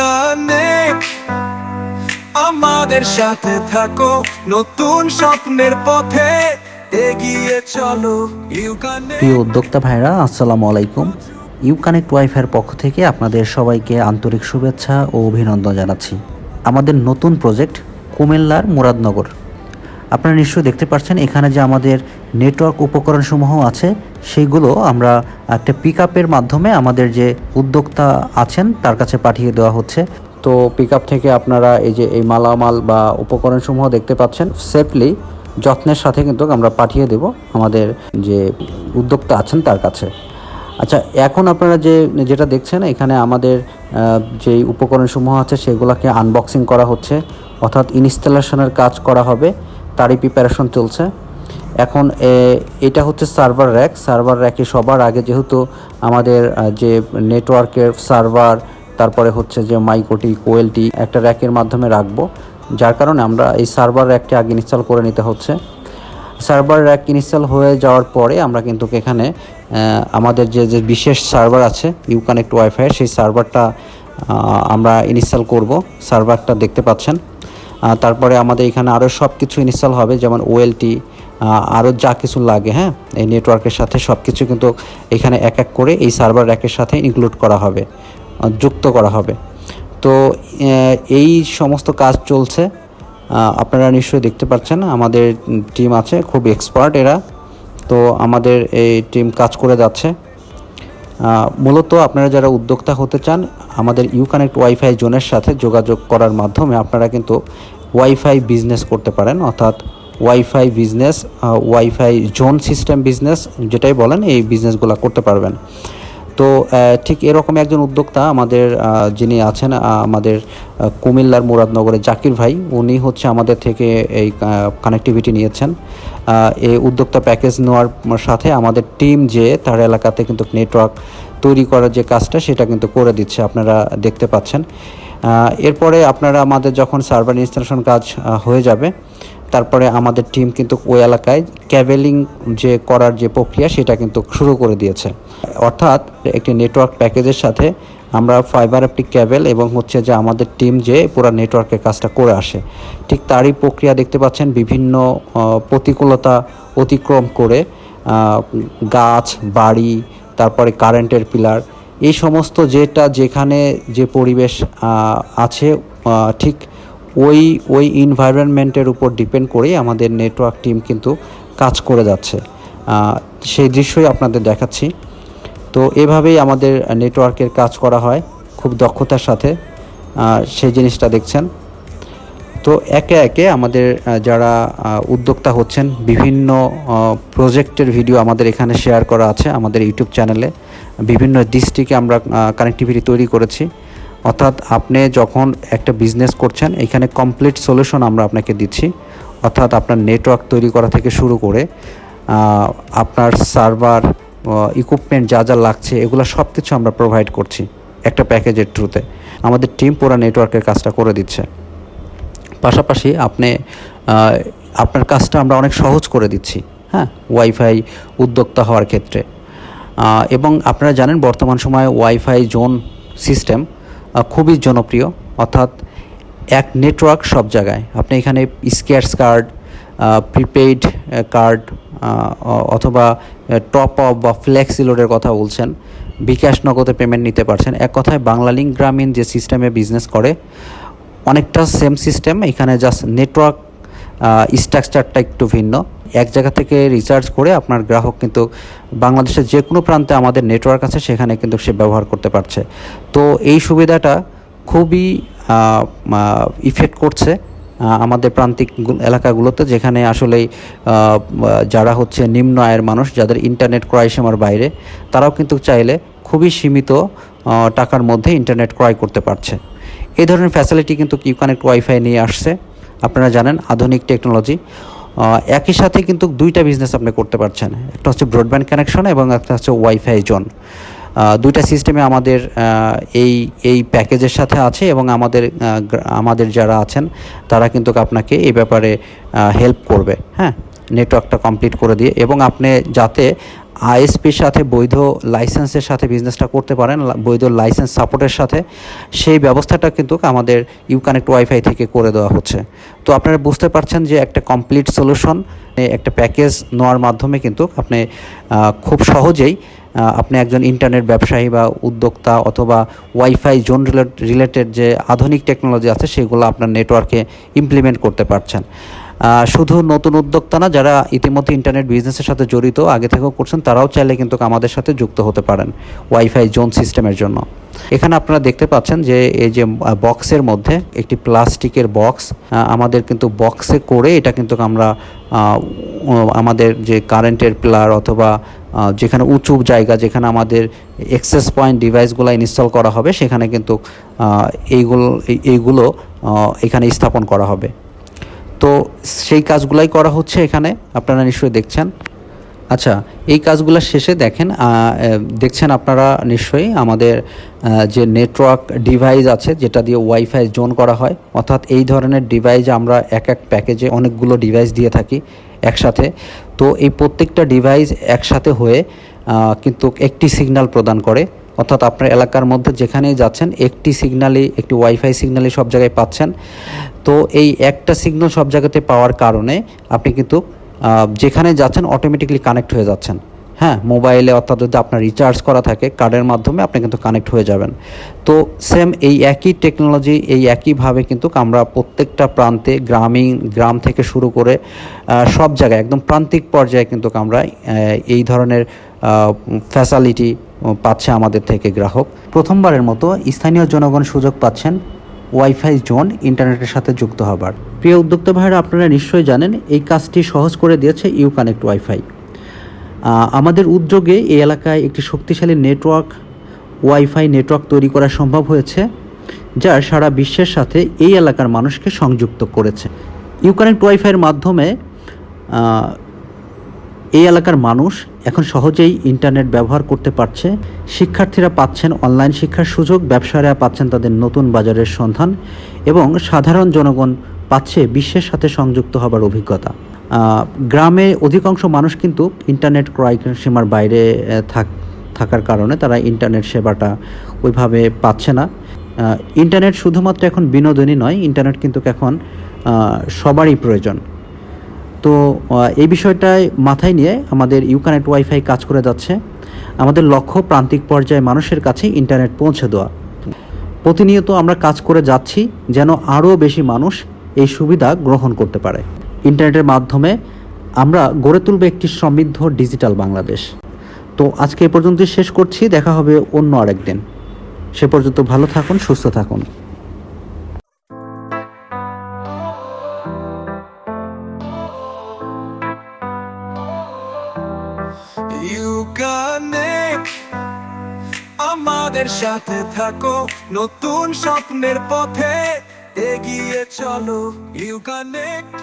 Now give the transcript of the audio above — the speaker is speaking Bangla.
কানেক্ট আমাদের সাথে থাকো, নতুন স্বপ্নের পথে এগিয়ে চলো। প্রিয় উদ্যোক্তা ভাইরা আসসালামু আলাইকুম। ইউ কানেক্ট ওয়াইফাইয়ের পক্ষ থেকে আপনাদের সবাইকে আন্তরিক শুভেচ্ছা ও অভিনন্দন জানাচ্ছি। আমাদের নতুন প্রজেক্ট কুমিল্লার মুরাদনগর। আপনারা নিশ্চয়ই দেখতে পাচ্ছেন এখানে যে আমাদের নেটওয়ার্ক উপকরণসমূহ আছে, সেইগুলো আমরা একটা পিক মাধ্যমে আমাদের যে উদ্যোক্তা আছেন, তার কাছে পাঠিয়ে দেওয়া হচ্ছে। তো পিক থেকে আপনারা এই যে এই মালামাল বা উপকরণসমূহ দেখতে পাচ্ছেন সেফলি যত্নের সাথে কিন্তু আমরা পাঠিয়ে দেব আমাদের যে উদ্যোক্তা আছেন তার কাছে। আচ্ছা এখন আপনারা যে, যেটা দেখছেন, এখানে আমাদের যেই উপকরণসমূহ আছে, সেগুলোকে আনবক্সিং করা হচ্ছে, অর্থাৎ ইনস্টলেশনের কাজ করা হবে, তারই প্রিপারেশন চলছে। এখন এটা হচ্ছে সার্ভার র্যাক সার্ভার র্যাকে সবার আগে যেহেতু আমাদের যে নেটওয়ার্কের সার্ভার তারপরে হচ্ছে যে মাইকোটি কোয়েলটি একটা র্যাকের মাধ্যমে রাখব। যার কারণে আমরা এই সার্ভার র্যাকটি আগে ইনস্টল করে নিতে হচ্ছে। সার্ভার র্যাক ইনস্টল হয়ে যাওয়ার পরে আমরা কিন্তু এখানে আমাদের যে যে বিশেষ সার্ভার আছে ইউ কানেক্ট ওয়াইফাই সেই সার্ভারটা আমরা ইনস্টল করব। সার্ভারটা দেখতে পাচ্ছেন। তারপরে আমাদের এখানে আরও সব কিছু ইনস্টল হবে, যেমন ওয়েলটি আরও যা কিছু লাগে হ্যাঁ? এই নেটওয়ার্কের সাথে সব কিছু কিন্তু এখানে এক এক করে এই সার্ভার র্যাকের সাথে ইনক্লুড করা হবে যুক্ত করা হবে। তো এই সমস্ত কাজ চলছে। আপনারা নিশ্চয়ই দেখতে পাচ্ছেন, আমাদের টিম আছে, খুব এক্সপার্ট এরা। তো আমাদের এই টিম কাজ করে যাচ্ছে। মূলত আপনারা যারা উদ্যোক্তা হতে চান, আমাদের ইউ কানেক্ট ওয়াইফাই জোনের সাথে যোগাযোগ করার মাধ্যমে আপনারা কিন্তু ওয়াইফাই বিজনেস করতে পারেন। অর্থাৎ WiFi business WiFi zone system business যেটাই বলেন, এই বিজনেসগুলো করতে পারবেন। তো ঠিক এরকম একজন উদ্যোক্তা আমাদের যিনি আছেন আমাদের কুমিল্লার মুরাদনগরের জাকির ভাই, উনি হচ্ছে আমাদের থেকে এই কানেক্টিভিটি নিয়েছেন। এই উদ্যোক্তা প্যাকেজ নেওয়ার সাথে আমাদের টিম যে তার এলাকাতে কিন্তু নেটওয়ার্ক তৈরি করার যে কাজটা, সেটা কিন্তু করে দিচ্ছে, আপনারা দেখতে পাচ্ছেন। এরপরে আপনারা আমাদের যখন সার্ভার ইনস্টলেশন কাজ হয়ে যাবে তারপরে আমাদের টিম কিন্তু ওই এলাকায় ক্যাবেলিং যে করার যে প্রক্রিয়া, সেটা কিন্তু শুরু করে দিয়েছে। অর্থাৎ একটি নেটওয়ার্ক প্যাকেজের সাথে আমরা ফাইবার অপটিক ক্যাবেল এবং হচ্ছে যে আমাদের টিম যে পুরো নেটওয়ার্কের কাজটা করে আসে। ঠিক তারই প্রক্রিয়া দেখতে পাচ্ছেন, বিভিন্ন প্রতিকূলতা অতিক্রম করে গাছ, বাড়ি, তারপরে কারেন্টের পিলার এই সমস্ত যেটা যেখানে যে পরিবেশ আছে ঠিক ওই ওই এনভায়রনমেন্টের উপর ডিপেন্ড করেই আমাদের নেটওয়ার্ক টিম কিন্তু কাজ করে যাচ্ছে। সেই দৃশ্যই আপনাদের দেখাচ্ছি। তো এভাবেই আমাদের নেটওয়ার্কের কাজ করা হয় খুব দক্ষতার সাথে। সেই জিনিসটা দেখছেন। তো একে একে আমাদের যারা উদ্যোক্তা হচ্ছেন, বিভিন্ন প্রজেক্টের ভিডিও আমাদের এখানে শেয়ার করা আছে আমাদের ইউটিউব চ্যানেলে বিভিন্ন ডিস্ট্রিক্টে আমরা কানেক্টিভিটি তৈরি করেছি। অর্থাৎ আপনি যখন একটা বিজনেস করছেন, এখানে কমপ্লিট সলিউশন আমরা আপনাকে দিচ্ছি। অর্থাৎ আপনার নেটওয়ার্ক তৈরি করা থেকে শুরু করে আপনার সার্ভার ইকুইপমেন্ট যা যা লাগছে, এগুলো সব কিছু আমরা প্রোভাইড করছি একটা প্যাকেজের থ্রুতে আমাদের টিম পুরো নেটওয়ার্কের কাজটা করে দিচ্ছে। পাশাপাশি আপনি আপনার কাজটা আমরা অনেক সহজ করে দিচ্ছি হ্যাঁ ওয়াইফাই উদ্যোক্তা হওয়ার ক্ষেত্রে। এবং আপনারা জানেন বর্তমান সময়ে ওয়াইফাই জোন সিস্টেম খুবই জনপ্রিয়, অর্থাৎ এক নেটওয়ার্ক সব জায়গায়। আপনি এখানে স্কেয়ার্স কার্ড প্রিপেইড কার্ড অথবা টপ আপ বা ফ্লেক্সি লোডের কথা বলছেন, বিকাশ নগদে পেমেন্ট নিতে পারছেন। এক কথায় বাংলালিংক গ্রামীণ যে সিস্টেমে বিজনেস করে, অনেকটা সেম সিস্টেম এখানে জাস্ট নেটওয়ার্ক স্ট্রাকচারটা একটু ভিন্ন। এক জায়গা থেকে রিচার্জ করে আপনার গ্রাহক কিন্তু বাংলাদেশের যে কোনো প্রান্তে আমাদের নেটওয়ার্ক আছে, সেখানে কিন্তু সে ব্যবহার করতে পারছে। তো এই সুবিধাটা খুবই ইফেক্ট করছে আমাদের প্রান্তিক এলাকাগুলোতে, যেখানে আসলেই যারা হচ্ছে নিম্ন আয়ের মানুষ, যাদের ইন্টারনেট ক্রয় সীমার বাইরে, তারাও কিন্তু চাইলে খুবই সীমিত টাকার মধ্যে ইন্টারনেট ক্রয় করতে পারছে। এই ধরনের ফ্যাসিলিটি কিন্তু কিউ কানেক্ট ওয়াইফাই নিয়ে আসছে। আপনারা জানেন আধুনিক টেকনোলজি একই সাথে কিন্তু দুইটা বিজনেস আপনি করতে পারছেন। একটা হচ্ছে ব্রডব্যান্ড কানেকশন এবং একটা হচ্ছে ওয়াইফাই জোন দুইটা সিস্টেমে আমাদের এই এই প্যাকেজের সাথে আছে এবং আমাদের আমাদের যারা আছেন, তারা কিন্তু আপনাকে এই ব্যাপারে হেল্প করবে। হ্যাঁ? নেটওয়ার্কটা কমপ্লিট করে দিয়ে এবং আপনি যাতে আইএসপির সাথে বৈধ লাইসেন্সের সাথে বিজনেসটা করতে পারেন বৈধ লাইসেন্স সাপোর্টের সাথে। সেই ব্যবস্থাটা কিন্তু আমাদের ইউ কানেক্ট ওয়াইফাই থেকে করে দেওয়া হচ্ছে। তো আপনারা বুঝতে পারছেন যে একটা কমপ্লিট সলিউশন একটা প্যাকেজ নেওয়ার মাধ্যমে কিন্তু আপনি খুব সহজেই আপনি একজন ইন্টারনেট ব্যবসায়ী বা উদ্যোক্তা অথবা ওয়াইফাই জোন রিলেটেড যে আধুনিক টেকনোলজি আছে, সেগুলো আপনার নেটওয়ার্কে ইমপ্লিমেন্ট করতে পারছেন। শুধু নতুন উদ্যোক্তা না, যারা ইতিমধ্যে ইন্টারনেট বিজনেসের সাথে জড়িত, আগে থেকেও করছেন, তারাও চাইলে কিন্তু আমাদের সাথে যুক্ত হতে পারেন ওয়াইফাই জোন সিস্টেমের জন্য। এখানে আপনারা দেখতে পাচ্ছেন যে, এই যে বক্সের মধ্যে একটি প্লাস্টিকের বক্স আমাদের কিন্তু বক্সে করে এটা কিন্তু আমরা আমাদের যে কারেন্টের প্লার অথবা যেখানে উঁচু জায়গা, যেখানে আমাদের এক্সেস পয়েন্ট ডিভাইসগুলো ইনস্টল করা হবে, সেখানে কিন্তু এইগুলো এইগুলো এখানে স্থাপন করা হবে। তো সেই কাজগুলাই করা হচ্ছে এখানে, আপনারা নিশ্চয়ই দেখছেন। আচ্ছা এই কাজগুলো শেষে দেখেন দেখছেন আপনারা নিশ্চয়ই আমাদের যে নেটওয়ার্ক ডিভাইস আছে, যেটা দিয়ে ওয়াইফাই জোন করা হয়, অর্থাৎ এই ধরনের ডিভাইস আমরা এক এক প্যাকেজে অনেকগুলো ডিভাইস দিয়ে থাকি একসাথে। তো এই প্রত্যেকটা ডিভাইস একসাথে হয়ে কিন্তু একটি সিগন্যাল প্রদান করে। অর্থাৎ আপনার এলাকার মধ্যে যেখানেই যাচ্ছেন, একটি সিগন্যালই একটি ওয়াইফাই সিগন্যালই সব জায়গায় পাচ্ছেন। তো এই একটা সিগন্যাল সব জায়গাতে পাওয়ার কারণে আপনি কিন্তু যেখানে যাচ্ছেন অটোমেটিকলি কানেক্ট হয়ে যাচ্ছেন। হ্যাঁ মোবাইলে অর্থাৎ যদি আপনার রিচার্জ করা থাকে কার্ডের মাধ্যমে আপনি কিন্তু কানেক্ট হয়ে যাবেন। তো সেম এই একই টেকনোলজি এই একইভাবে কিন্তু আমরা প্রত্যেকটা প্রান্তে, গ্রামীণ, গ্রাম থেকে শুরু করে সব জায়গায়, একদম প্রান্তিক পর্যায়ে কিন্তু আমরা এই ধরনের ফ্যাসালিটি পাচ্ছে আমাদের থেকে গ্রাহক। প্রথমবারের মতো স্থানীয় জনগণ সুযোগ পাচ্ছেন ওয়াইফাই জোন ইন্টারনেটের সাথে যুক্ত হবার। প্রিয় উদ্যোক্তা ভাইরা, আপনারা নিশ্চয়ই জানেন এই কাজটি সহজ করে দিয়েছে ইউ কানেক্ট ওয়াইফাই। আমাদের উদ্যোগে এই এলাকায় একটি শক্তিশালী নেটওয়ার্ক, ওয়াইফাই নেটওয়ার্ক তৈরি করা সম্ভব হয়েছে যা সারা বিশ্বের সাথে এই এলাকার মানুষকে সংযুক্ত করেছে। ইউকানেক্ট ওয়াইফাইয়ের মাধ্যমে এই এলাকার মানুষ এখন সহজেই ইন্টারনেট ব্যবহার করতে পারছে, শিক্ষার্থীরা পাচ্ছেন অনলাইন শিক্ষার সুযোগ, ব্যবসায়ীরা পাচ্ছেন তাদের নতুন বাজারের সন্ধান এবং সাধারণ জনগণ পাচ্ছে বিশ্বের সাথে সংযুক্ত হবার অভিজ্ঞতা। গ্রামে অধিকাংশ মানুষ কিন্তু ইন্টারনেট ক্রয় সীমার বাইরে থাক, থাকার কারণে তারা ইন্টারনেট সেবাটা ওইভাবে পাচ্ছে না। ইন্টারনেট শুধুমাত্র এখন বিনোদনই নয়, ইন্টারনেট কিন্তু এখন সবারই প্রয়োজন। তো এই বিষয়টায় মাথায় নিয়ে আমাদের ইউকানেক্ট ওয়াইফাই কাজ করে যাচ্ছে। আমাদের লক্ষ্য প্রান্তিক পর্যায়ে মানুষের কাছে ইন্টারনেট পৌঁছে দেওয়া। প্রতিনিয়ত আমরা কাজ করে যাচ্ছি যেন আরও বেশি মানুষ এই সুবিধা গ্রহণ করতে পারে। ইন্টারনেটের মাধ্যমে আমরা গড়ে তুলব একটি সমৃদ্ধ ডিজিটাল বাংলাদেশ। তো, আজকে এ পর্যন্তই শেষ করছি। দেখা হবে অন্য আরেকদিন। সে পর্যন্ত ভালো থাকুন, সুস্থ থাকুন। ইউ কানেক্ট আমাদের সাথে থাকো নতুন স্বপ্নের পথে এগিয়ে চলো। You connect